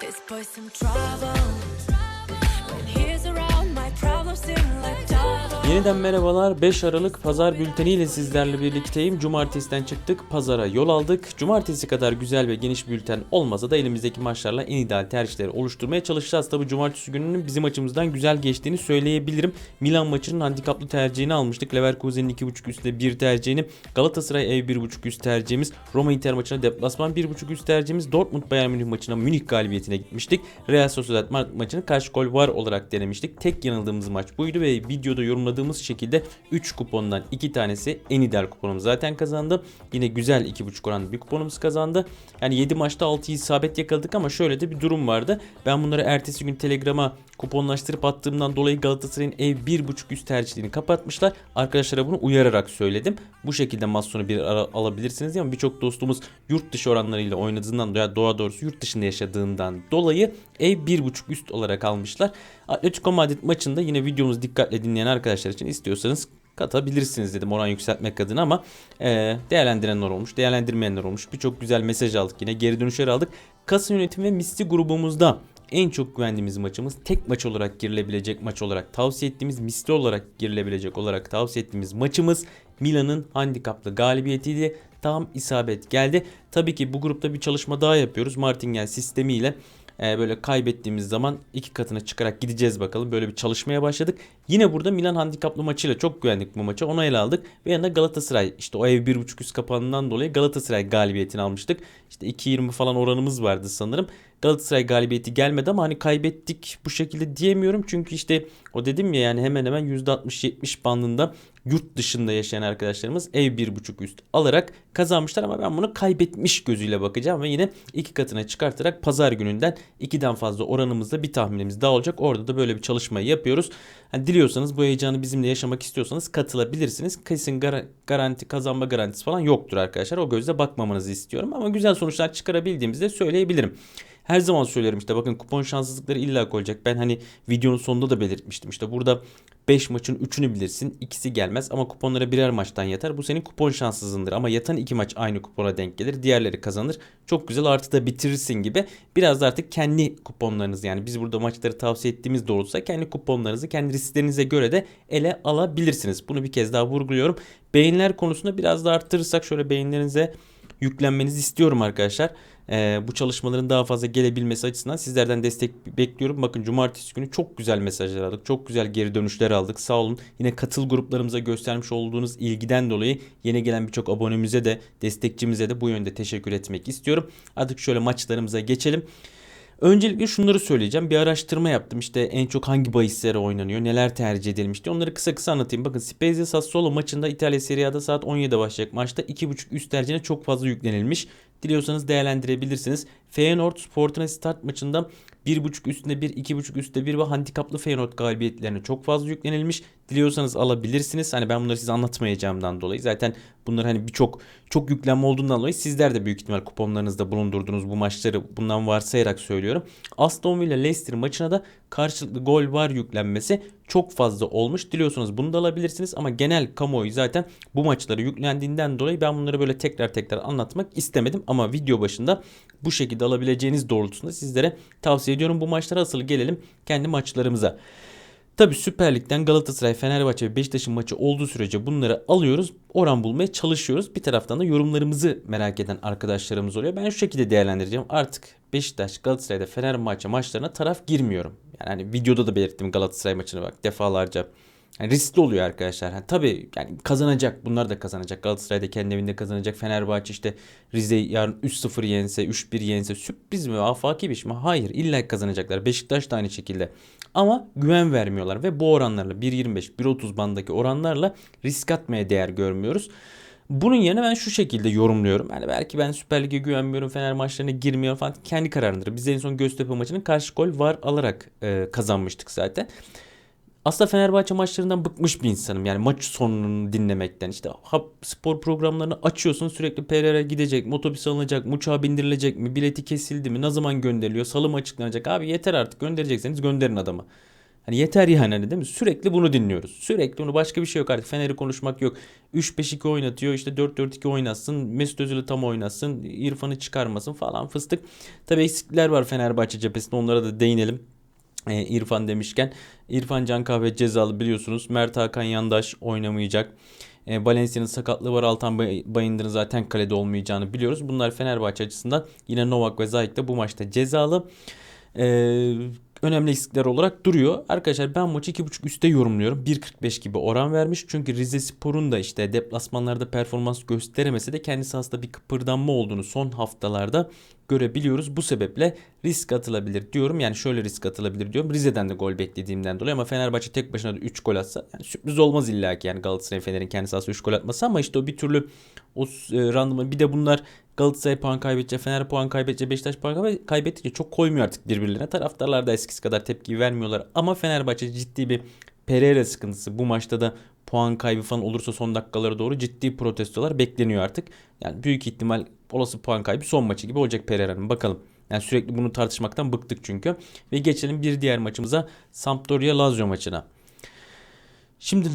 this boy's some trouble. Yeniden merhabalar. 5 Aralık pazar bülteniyle sizlerle birlikteyim. Cumartesiden çıktık, pazara yol aldık. Cumartesi kadar güzel ve geniş bülten olmasa da elimizdeki maçlarla en ideal tercihleri oluşturmaya çalışacağız. Tabi cumartesi gününün bizim açımızdan güzel geçtiğini söyleyebilirim. Milan maçının handikaplı tercihini almıştık. Leverkusen'in 2.5 üstte 1 tercihini. Galatasaray ev 1.5 üst tercihimiz. Roma Inter maçına deplasman 1.5 üst tercihimiz. Dortmund Bayern Münih maçına Münih galibiyetine gitmiştik. Real Sociedad maçını karşı gol var olarak denemiştik. Tek yanıldığımız maç buydu ve videoda yorumladığımız şekilde 3 kupondan 2 tanesi en ideal kuponum zaten kazandı. Yine güzel 2.5 oranlı bir kuponumuz kazandı. Yani 7 maçta 6 isabet yakaladık ama şöyle de bir durum vardı. Ben bunları ertesi gün Telegram'a kuponlaştırıp attığımdan dolayı Galatasaray'ın ev 1.5 üst tercihini kapatmışlar. Arkadaşlara bunu uyararak söyledim. Bu şekilde maç sonu bir ara alabilirsiniz ama birçok dostumuz yurt dışı oranlarıyla oynadığından veya doğa doğrusu yurt dışında yaşadığından dolayı ev 1.5 üst olarak almışlar. Atletico Madrid maçında yine videomuzu dikkatle dinleyen arkadaşlar için istiyorsanız katabilirsiniz dedim oran yükseltmek adına ama e, değerlendirenler olmuş, değerlendirmeyenler olmuş. Birçok güzel mesaj aldık yine geri dönüşler aldık. Kasa yönetimi ve misli grubumuzda en çok güvendiğimiz maçımız tek maç olarak girilebilecek maç olarak tavsiye ettiğimiz misli olarak girilebilecek olarak tavsiye ettiğimiz maçımız Milan'ın handikaplı galibiyetiydi. Tam isabet geldi. Tabii ki bu grupta bir çalışma daha yapıyoruz. Martingale sistemiyle e, böyle kaybettiğimiz zaman iki katına çıkarak gideceğiz bakalım. Böyle bir çalışmaya başladık. Yine burada Milan handikaplı maçıyla çok güvendik bu maça. Onu ele aldık. Ve yanında Galatasaray işte o ev 1.5 üst kapağından dolayı Galatasaray galibiyetini almıştık. İşte 2.20 falan oranımız vardı sanırım. Galatasaray galibiyeti gelmedi ama hani kaybettik bu şekilde diyemiyorum. Çünkü işte o dedim ya yani hemen hemen %60-70 bandında yurt dışında yaşayan arkadaşlarımız ev 1.5 üst alarak kazanmışlar ama ben bunu kaybetmiş gözüyle bakacağım ve yine iki katına çıkartarak pazar gününden 2'den fazla oranımızda bir tahminimiz daha olacak. Orada da böyle bir çalışmayı yapıyoruz. Hani diliyorsanız bu heyecanı bizimle yaşamak istiyorsanız katılabilirsiniz. Kesin gar- garanti kazanma garantisi falan yoktur arkadaşlar. O gözle bakmamanızı istiyorum ama güzel sonuçlar çıkarabildiğimizi de söyleyebilirim. Her zaman söylerim işte bakın kupon şanssızlıkları illa olacak. Ben hani videonun sonunda da belirtmiştim. İşte burada 5 maçın 3'ünü bilirsin. ikisi gelmez ama kuponlara birer maçtan yatar. Bu senin kupon şanssızlığındır. Ama yatan iki maç aynı kupona denk gelir. Diğerleri kazanır. Çok güzel artı da bitirirsin gibi. Biraz da artık kendi kuponlarınız yani biz burada maçları tavsiye ettiğimiz doğrultuda kendi kuponlarınızı kendi risklerinize göre de ele alabilirsiniz. Bunu bir kez daha vurguluyorum. Beğeniler konusunda biraz da arttırırsak şöyle beğenilerinize yüklenmenizi istiyorum arkadaşlar. Ee, bu çalışmaların daha fazla gelebilmesi açısından sizlerden destek bekliyorum. Bakın cumartesi günü çok güzel mesajlar aldık. Çok güzel geri dönüşler aldık. Sağ olun. Yine katıl gruplarımıza göstermiş olduğunuz ilgiden dolayı yeni gelen birçok abonemize de destekçimize de bu yönde teşekkür etmek istiyorum. Artık şöyle maçlarımıza geçelim. Öncelikle şunları söyleyeceğim. Bir araştırma yaptım. İşte en çok hangi bahislere oynanıyor, neler tercih edilmiş diye. Onları kısa kısa anlatayım. Bakın Spezia Sassuolo maçında İtalya Serie A'da saat 17'de başlayacak maçta 2.5 üst tercihine çok fazla yüklenilmiş. Diliyorsanız değerlendirebilirsiniz. Feyenoord Fortuna Start maçında 1.5 üstünde 1, 2.5 üstte 1 ve handikaplı Feyenoord galibiyetlerine çok fazla yüklenilmiş. Diliyorsanız alabilirsiniz. Hani ben bunları size anlatmayacağımdan dolayı. Zaten bunlar hani birçok çok yüklenme olduğundan dolayı sizler de büyük ihtimal kuponlarınızda bulundurduğunuz bu maçları bundan varsayarak söylüyorum. Aston Villa Leicester maçına da karşılıklı gol var yüklenmesi çok fazla olmuş. Diliyorsanız bunu da alabilirsiniz ama genel kamuoyu zaten bu maçlara yüklendiğinden dolayı ben bunları böyle tekrar tekrar anlatmak istemedim ama video başında bu şekilde alabileceğiniz doğrultusunda sizlere tavsiye ediyorum. Bu maçlara asıl gelelim kendi maçlarımıza. Tabi Süper Lig'den Galatasaray, Fenerbahçe ve Beşiktaş'ın maçı olduğu sürece bunları alıyoruz. Oran bulmaya çalışıyoruz. Bir taraftan da yorumlarımızı merak eden arkadaşlarımız oluyor. Ben şu şekilde değerlendireceğim. Artık Beşiktaş, Galatasaray'da Fenerbahçe maçlarına taraf girmiyorum. Yani hani videoda da belirttim Galatasaray maçına bak defalarca. Yani riskli oluyor arkadaşlar. Yani tabii yani kazanacak. Bunlar da kazanacak. Galatasaray da kendi evinde kazanacak. Fenerbahçe işte Rize'yi yarın 3-0 yense, 3-1 yense sürpriz mi? Afaki bir şey mi? Hayır. İlla kazanacaklar. Beşiktaş da aynı şekilde. Ama güven vermiyorlar ve bu oranlarla 1.25, 1.30 bandaki oranlarla risk atmaya değer görmüyoruz. Bunun yerine ben şu şekilde yorumluyorum. Yani belki ben Süper Lig'e güvenmiyorum, Fener maçlarına girmiyorum falan. Kendi kararındır. Biz en son Göztepe maçının karşı gol var alarak e, kazanmıştık zaten. Aslında Fenerbahçe maçlarından bıkmış bir insanım. Yani maç sonunu dinlemekten. İşte spor programlarını açıyorsun sürekli Pereira gidecek mi, otobüs alınacak mı, uçağa bindirilecek mi, bileti kesildi mi, ne zaman gönderiliyor, salı mı açıklanacak. Abi yeter artık gönderecekseniz gönderin adamı. Hani yeter yani hani değil mi? Sürekli bunu dinliyoruz. Sürekli bunu başka bir şey yok artık. Fener'i konuşmak yok. 3-5-2 oynatıyor. işte 4-4-2 oynatsın. Mesut Özil'i tam oynatsın. İrfan'ı çıkarmasın falan fıstık. Tabii eksikler var Fenerbahçe cephesinde. Onlara da değinelim. Ee, İrfan demişken İrfan Can Kahve cezalı biliyorsunuz. Mert Hakan Yandaş oynamayacak. E, Valencia'nın sakatlığı var. Altan Bay- Bayındır'ın zaten kalede olmayacağını biliyoruz. Bunlar Fenerbahçe açısından yine Novak ve Zayt de bu maçta cezalı. E, önemli eksikler olarak duruyor. Arkadaşlar ben maçı 2.5 üste yorumluyorum. 1.45 gibi oran vermiş. Çünkü Rize Spor'un da işte deplasmanlarda performans gösteremese de kendi sahasında bir kıpırdanma olduğunu son haftalarda görebiliyoruz. Bu sebeple risk atılabilir diyorum. Yani şöyle risk atılabilir diyorum. Rize'den de gol beklediğimden dolayı ama Fenerbahçe tek başına da 3 gol atsa yani sürpriz olmaz illa ki yani Galatasaray Fener'in kendi sahasında 3 gol atması ama işte o bir türlü o e, randıman bir de bunlar Galatasaray puan kaybedince, Fener puan kaybedince, Beşiktaş puan kaybe- kaybedince çok koymuyor artık birbirlerine. Taraftarlar da eskisi kadar tepki vermiyorlar. Ama Fenerbahçe ciddi bir Pereira sıkıntısı. Bu maçta da puan kaybı falan olursa son dakikalara doğru ciddi protestolar bekleniyor artık. Yani büyük ihtimal olası puan kaybı son maçı gibi olacak Pereira'nın. Bakalım. Yani sürekli bunu tartışmaktan bıktık çünkü. Ve geçelim bir diğer maçımıza Sampdoria Lazio maçına. Şimdi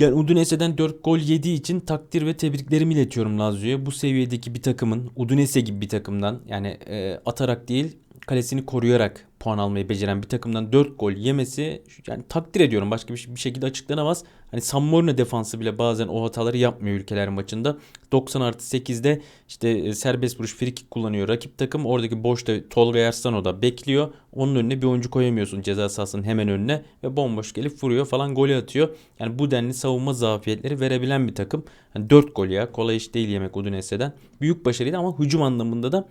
yani Udinese'den 4 gol yediği için takdir ve tebriklerimi iletiyorum Lazio'ya. Bu seviyedeki bir takımın Udinese gibi bir takımdan yani e, atarak değil kalesini koruyarak puan almayı beceren bir takımdan 4 gol yemesi yani takdir ediyorum. Başka bir, bir şekilde açıklanamaz. Hani San Marino defansı bile bazen o hataları yapmıyor ülkeler maçında. 90 artı 8'de işte e, serbest vuruş free kick kullanıyor. Rakip takım oradaki boşta Tolga Yarsano da bekliyor. Onun önüne bir oyuncu koyamıyorsun ceza sahasının hemen önüne ve bomboş gelip vuruyor falan golü atıyor. Yani bu denli savunma zafiyetleri verebilen bir takım. Hani 4 gol ya kolay iş değil yemek Udinese'den. Büyük başarıydı ama hücum anlamında da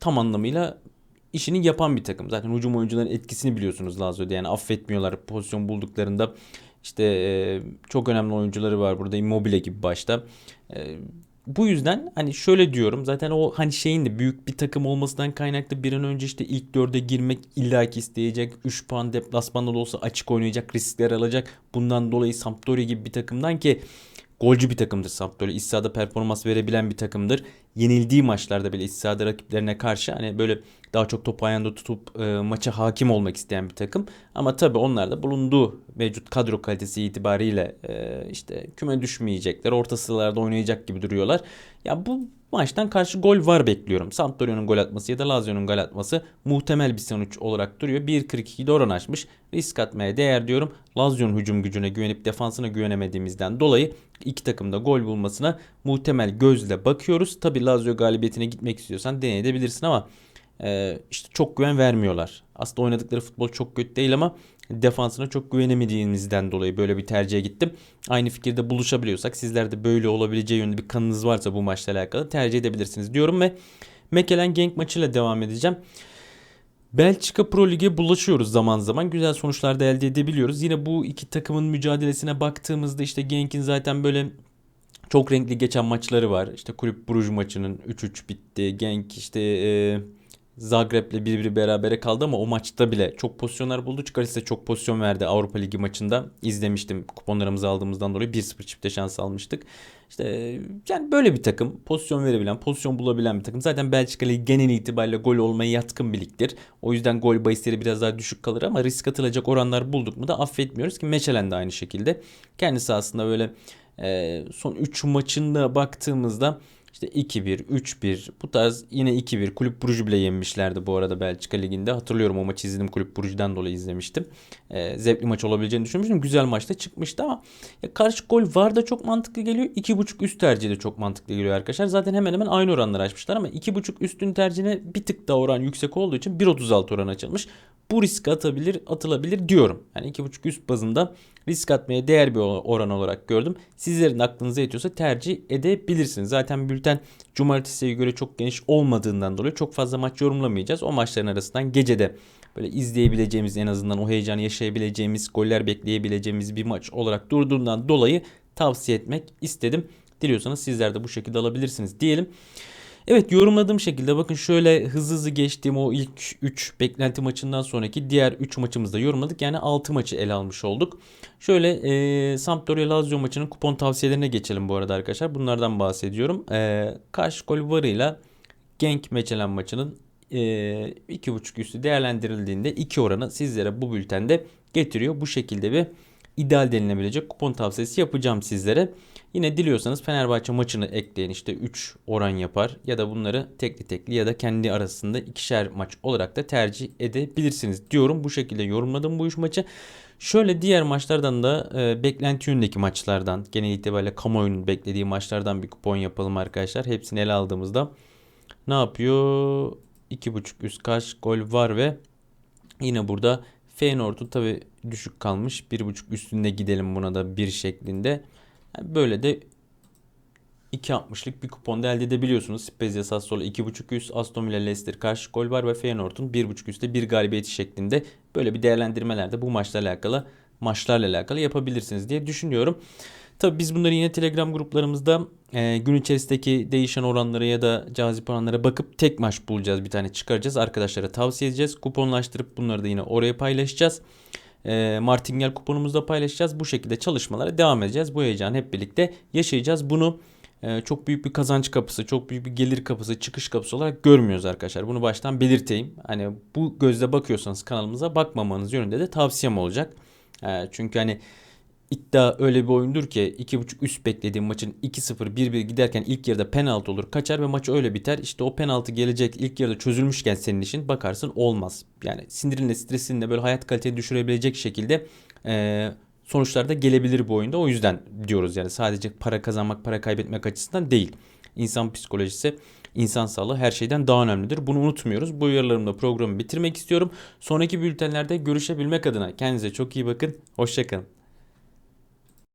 tam anlamıyla işini yapan bir takım. Zaten hücum oyuncuların etkisini biliyorsunuz Lazio'da. Yani affetmiyorlar pozisyon bulduklarında. İşte e, çok önemli oyuncuları var burada. Immobile gibi başta. E, bu yüzden hani şöyle diyorum zaten o hani şeyin de büyük bir takım olmasından kaynaklı bir an önce işte ilk dörde girmek illaki isteyecek. 3 puan deplasmanda da olsa açık oynayacak riskler alacak. Bundan dolayı Sampdoria gibi bir takımdan ki golcü bir takımdır Sampdoria. İç performans verebilen bir takımdır. Yenildiği maçlarda bile iç rakiplerine karşı hani böyle daha çok topu ayağında tutup e, maça hakim olmak isteyen bir takım. Ama tabii onlar da bulunduğu mevcut kadro kalitesi itibariyle e, işte küme düşmeyecekler. Orta sıralarda oynayacak gibi duruyorlar. Ya bu maçtan karşı gol var bekliyorum. Sampdoria'nın gol atması ya da Lazio'nun gol atması muhtemel bir sonuç olarak duruyor. 1.42'de oran açmış. Risk atmaya değer diyorum. Lazio'nun hücum gücüne güvenip defansına güvenemediğimizden dolayı iki takımda gol bulmasına muhtemel gözle bakıyoruz. Tabii Lazio galibiyetine gitmek istiyorsan deneyebilirsin ama e, işte çok güven vermiyorlar. Aslında oynadıkları futbol çok kötü değil ama defansına çok güvenemediğimizden dolayı böyle bir tercihe gittim. Aynı fikirde buluşabiliyorsak sizler de böyle olabileceği yönde bir kanınız varsa bu maçla alakalı tercih edebilirsiniz diyorum ve Mekelen Genk maçıyla devam edeceğim. Belçika Pro Lig'e bulaşıyoruz zaman zaman. Güzel sonuçlar da elde edebiliyoruz. Yine bu iki takımın mücadelesine baktığımızda işte Genk'in zaten böyle çok renkli geçen maçları var. İşte Kulüp Bruj maçının 3-3 bitti. Genk işte e, Zagreb'le 1-1 berabere kaldı ama o maçta bile çok pozisyonlar buldu. Çikaris'e çok pozisyon verdi Avrupa Ligi maçında. İzlemiştim kuponlarımızı aldığımızdan dolayı 1-0 çifte şans almıştık. İşte yani böyle bir takım pozisyon verebilen, pozisyon bulabilen bir takım. Zaten Belçika Ligi genel itibariyle gol olmaya yatkın bir ligdir. O yüzden gol bahisleri biraz daha düşük kalır ama risk atılacak oranlar bulduk mu da affetmiyoruz ki Meçelen de aynı şekilde. Kendisi aslında böyle son 3 maçında baktığımızda işte 2-1, 3-1 bu tarz yine 2-1 Kulüp Brugge'u bile yenmişlerdi bu arada Belçika Ligi'nde. Hatırlıyorum o maçı izledim Kulüp Brugge'den dolayı izlemiştim. Ee, zevkli maç olabileceğini düşünmüştüm. Güzel maçta çıkmıştı ama ya karşı gol var da çok mantıklı geliyor. 2.5 üst tercihi de çok mantıklı geliyor arkadaşlar. Zaten hemen hemen aynı oranları açmışlar ama 2.5 üstün tercihine bir tık daha oran yüksek olduğu için 1.36 oran açılmış. Bu risk atabilir, atılabilir diyorum. Yani 2.5 üst bazında risk atmaya değer bir oran olarak gördüm. Sizlerin aklınıza yetiyorsa tercih edebilirsiniz. Zaten bülten cumartesiye göre çok geniş olmadığından dolayı çok fazla maç yorumlamayacağız. O maçların arasından gecede böyle izleyebileceğimiz en azından o heyecanı yaşayabileceğimiz, goller bekleyebileceğimiz bir maç olarak durduğundan dolayı tavsiye etmek istedim. Diliyorsanız sizler de bu şekilde alabilirsiniz diyelim. Evet yorumladığım şekilde bakın şöyle hızlı hızlı geçtiğim o ilk 3 beklenti maçından sonraki diğer 3 maçımızda yorumladık. Yani 6 maçı ele almış olduk. Şöyle e, Sampdoria Lazio maçının kupon tavsiyelerine geçelim bu arada arkadaşlar. Bunlardan bahsediyorum. E, karşı gol varıyla Genk Meçelen maçının e, 2.5 üstü değerlendirildiğinde 2 oranı sizlere bu bültende getiriyor. Bu şekilde bir ideal denilebilecek kupon tavsiyesi yapacağım sizlere. Yine diliyorsanız Fenerbahçe maçını ekleyin işte 3 oran yapar ya da bunları tekli tekli ya da kendi arasında ikişer maç olarak da tercih edebilirsiniz diyorum. Bu şekilde yorumladım bu üç maçı. Şöyle diğer maçlardan da e, beklenti yönündeki maçlardan genel itibariyle kamuoyunun beklediği maçlardan bir kupon yapalım arkadaşlar. Hepsini ele aldığımızda ne yapıyor? 2.5 üst kaç gol var ve yine burada Feyenoord'u tabi düşük kalmış. 1.5 üstünde gidelim buna da bir şeklinde. Yani böyle de 2.60'lık bir kupon da elde edebiliyorsunuz. Spezia Sassuolo 2.5 üst, Aston Villa Leicester karşı gol var ve Feyenoord'un 1.5 üstte bir galibiyeti şeklinde böyle bir değerlendirmelerde bu maçlarla alakalı maçlarla alakalı yapabilirsiniz diye düşünüyorum. Tabi biz bunları yine Telegram gruplarımızda e, gün içerisindeki değişen oranlara ya da cazip oranlara bakıp tek maç bulacağız bir tane çıkaracağız. Arkadaşlara tavsiye edeceğiz. Kuponlaştırıp bunları da yine oraya paylaşacağız. E, Martingale kuponumuzda paylaşacağız. Bu şekilde çalışmalara devam edeceğiz. Bu heyecanı hep birlikte yaşayacağız. Bunu e, çok büyük bir kazanç kapısı, çok büyük bir gelir kapısı, çıkış kapısı olarak görmüyoruz arkadaşlar. Bunu baştan belirteyim. Hani bu gözle bakıyorsanız kanalımıza bakmamanız yönünde de tavsiyem olacak. E, çünkü hani iddia öyle bir oyundur ki 2.5 üst beklediğim maçın 2-0 1-1 giderken ilk yarıda penaltı olur kaçar ve maç öyle biter. İşte o penaltı gelecek ilk yarıda çözülmüşken senin işin bakarsın olmaz. Yani sinirinle stresinle böyle hayat kaliteni düşürebilecek şekilde e, sonuçlar da gelebilir bu oyunda. O yüzden diyoruz yani sadece para kazanmak para kaybetmek açısından değil. İnsan psikolojisi insan sağlığı her şeyden daha önemlidir. Bunu unutmuyoruz. Bu uyarılarımla programı bitirmek istiyorum. Sonraki bültenlerde görüşebilmek adına kendinize çok iyi bakın. Hoşçakalın.